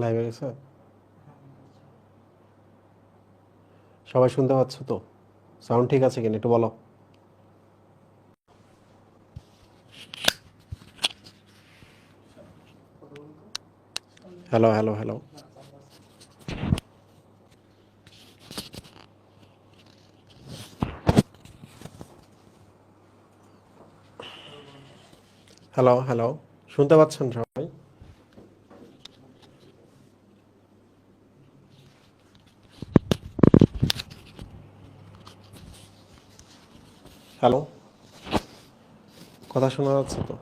লাইভে গেছে? সবাই শুনতে পাচ্ছ তো? সাউন্ড ঠিক আছে কিনা একটু বলো। Hello hello hello hello hello শুনতে পাচ্ছেন সবাই? হ্যালো? কথা শোনা যাচ্ছে তো?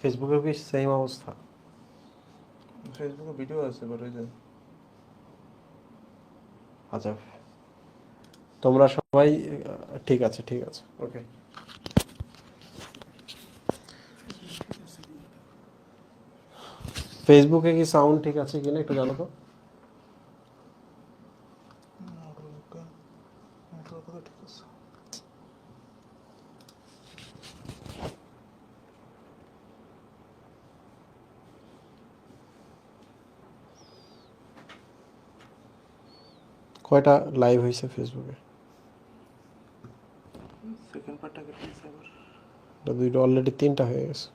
ফেসবুকের কি সেম অবস্থা? ফেসবুকে ভিডিও আছে ওই যে আচ্ছা। তোমরা সবাই ঠিক আছে ঠিক আছে, ওকে। ফেসবুকে কি সাউন্ড ঠিক আছে কিনা একটু জানো তো? কয়টা লাইভ হয়েছে ফেসবুকে? দুইটা অলরেডি তিনটা হয়ে গেছে।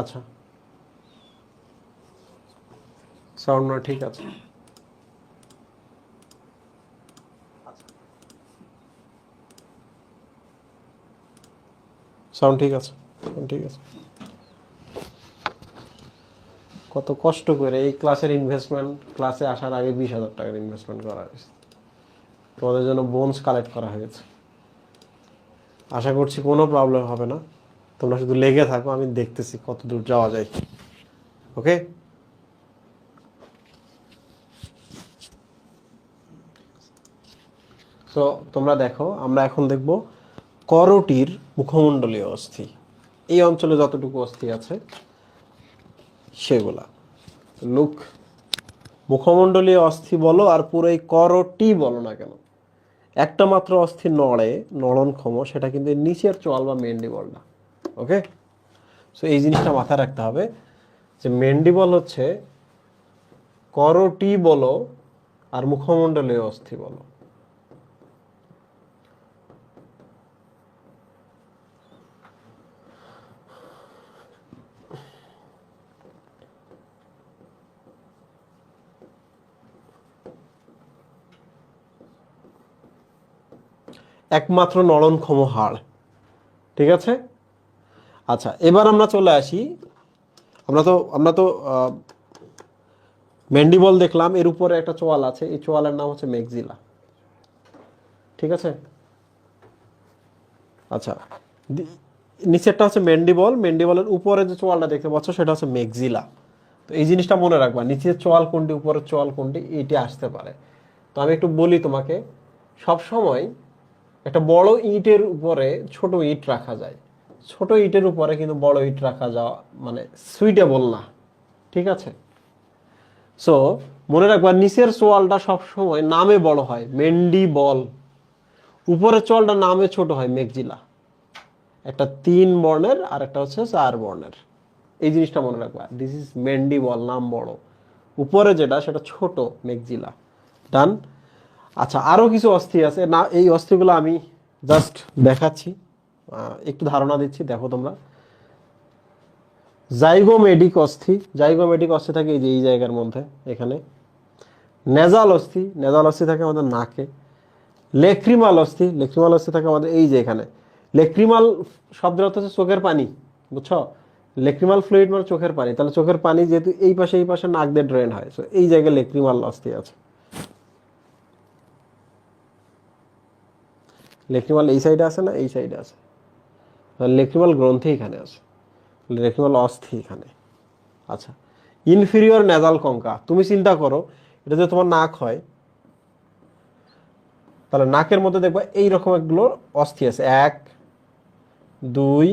আচ্ছা। সাউন্ড না ঠিক আছে। সাউন্ড ঠিক আছে, sound ঠিক আছে। কত কষ্ট করে এই ক্লাসের ইনভেস্টমেন্ট ক্লাসে আসার আগে বিশ হাজার টাকার ইনভেস্টমেন্ট করা হয়েছে। তোমাদের জন্য বোনস কালেক্ট করা হয়েছে। আশা করছি কোনো প্রবলেম হবে না। তোমরা শুধু লেগে থাকো, আমি দেখতেছি কত দূর যাওয়া যায়। ওকে তো তোমরা দেখো, আমরা এখন দেখব করটির মুখমণ্ডলীয় অস্থি। এই অঞ্চলে যতটুকু অস্থি আছে, সেগুলা। লুক মুখমণ্ডলীয় অস্থি বলো আর পুরো এই করটি বলো না কেন। একটা মাত্র অস্থি নড়ে নড়নক্ষম সেটা কিন্তু নিচের চল বা মেন্ডিবল না ওকে সো এই জিনিসটা মাথায় রাখতে হবে যে মেন্ডিবল হচ্ছে করটি বলো আর মুখমণ্ডলীয় অস্থি বলো। একমাত্র নরনক্ষম হাড়। ঠিক আছে? আচ্ছা এবার আমরা চলে আসি। আমরা তো আমরা তো মেন্ডিবল দেখলাম, এর উপরে একটা চোয়াল আছে, এই চোয়ালের নাম হচ্ছে মেগজিলা। ঠিক আছে? আচ্ছা নিচেরটা হচ্ছে মেন্ডিবল মেন্ডিবলের উপরে যে চোয়ালটা দেখতে পাচ্ছ, সেটা হচ্ছে মেগজিলা। তো এই জিনিসটা মনে রাখবা, নিচের চোয়াল কোনটি, উপরের চোয়াল কোনটি এটি আসতে পারে। তো আমি একটু বলি তোমাকে সব সময় একটা বড় ইটের উপরে ছোট ইট রাখা যায়। ছোট ইটের উপরে কিন্তু বড় ইট রাখা যাওয়া মানে সুইটেবল না। ঠিক আছে? সো মনে রাখবা নিচের চোয়ালটা সবসময় নামে বড় হয় মেন্ডি বল উপরের চোয়ালটা নামে ছোট হয় মেঘজিলা একটা তিন বর্ণের আর একটা হচ্ছে চার বর্ণের। এই জিনিসটা মনে রাখবা দিস ইজ মেন্ডি বল নাম বড়। উপরে যেটা, সেটা ছোট মেঘজিলা ডান আচ্ছা আরও কিছু অস্থি আছে। না, এই অস্থিগুলো আমি জাস্ট দেখাচ্ছি। একটু ধারণা দিচ্ছি, দেখো তোমরা। জাইগোমেডিক অস্থি। জাইগোমেডিক অস্থি থাকে এই যে, এই জায়গার মধ্যে, এখানে। নেজাল অস্থি। নেজাল অস্থি থাকে আমাদের নাকে। লেক্রিমাল অস্থি। লেক্রিমাল অস্থি থাকে আমাদের এই যে, এখানে। লেক্রিমাল শব্দের অর্থ হচ্ছে চোখের পানি, বুঝছ? লেক্রিমাল ফ্লুইড মানে চোখের পানি। তাহলে চোখের পানি যেহেতু এই পাশে এই পাশে নাক দিয়ে ড্রেন হয়। So, এই জায়গায় লেক্রিমাল অস্থি আছে। লেক্রিমাল এই সাইডে আছে না এই সাইডে আছে? লেক্রিমাল গ্রন্থি এখানে আছে। লেক্রিমাল অস্থি এখানে। আচ্ছা ইনফিরিয়র নেজাল কঙ্কা তুমি চিন্তা করো, এটা যে তোমার নাক হয়, তাহলে নাকের মধ্যে দেখবা এই রকম এগুলো অস্থি আছে। এক, দুই,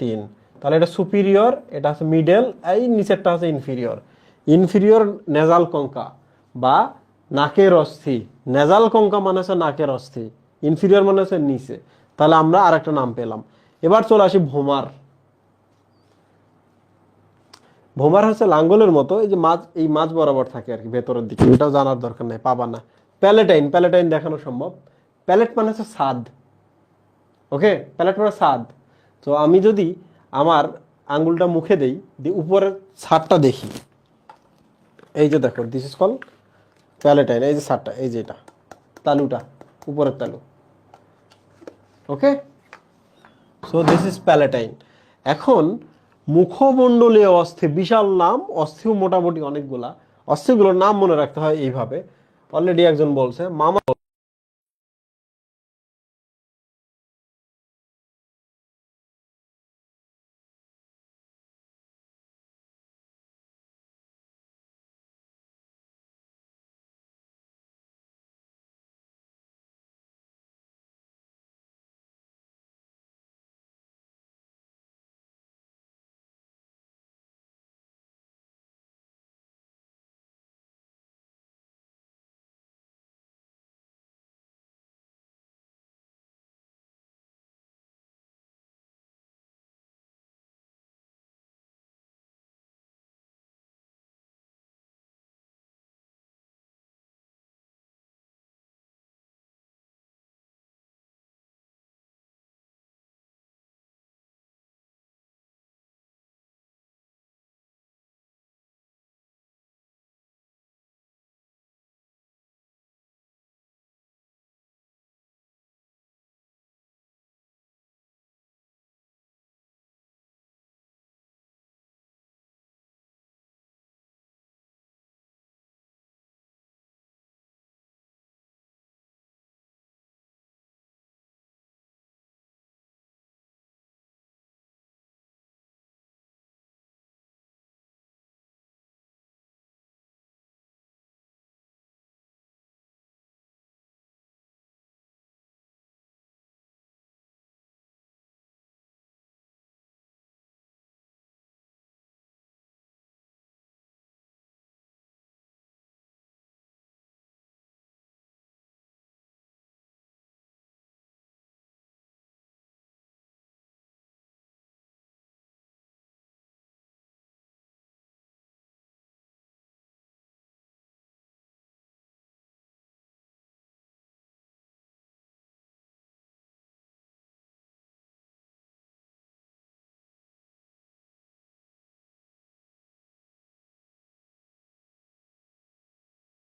তিন। তাহলে এটা সুপিরিয়র এটা হচ্ছে মিডল এই নিচেরটা হচ্ছে ইনফিরিয়র ইনফিরিয়র নেজাল কঙ্কা বা নাকের অস্থি। নেজাল কঙ্কা মানে হচ্ছে নাকের অস্থি। ইনফিরিয়র মানে হচ্ছে নিচে। তাহলে আমরা আরেকটা নাম পেলাম। এবার চলে আসি ভোমার। ভোমার হচ্ছে লাঙ্গলের মতো, এই যে মাছ, এই মাছ বরাবর থাকে আর কি ভেতরের দিকে। এটাও জানার দরকার নেই, পাবা না। প্যালেটাইন প্যালেটাইন দেখানো সম্ভব। প্যালেট মানে হচ্ছে স্বাদ। ওকে? প্যালেট মানে স্বাদ। তো আমি যদি আমার আঙ্গুলটা মুখে দেই, দিয়ে উপরের ছাদটা দেখি। এই যে দেখো দিস ইজ কল প্যালেটাইন, এই যে ছাদটা, এই যে এটা, তালুটা, উপরের তালু। Okay? So this is palatine এখন মুখমণ্ডলীয় অস্থি, বিশাল নাম, অস্থিও মোটামুটি অনেকগুলা। অস্থিগুলোর নাম মনে রাখতে হয় এইভাবে। অলরেডি একজন বলছে, মামা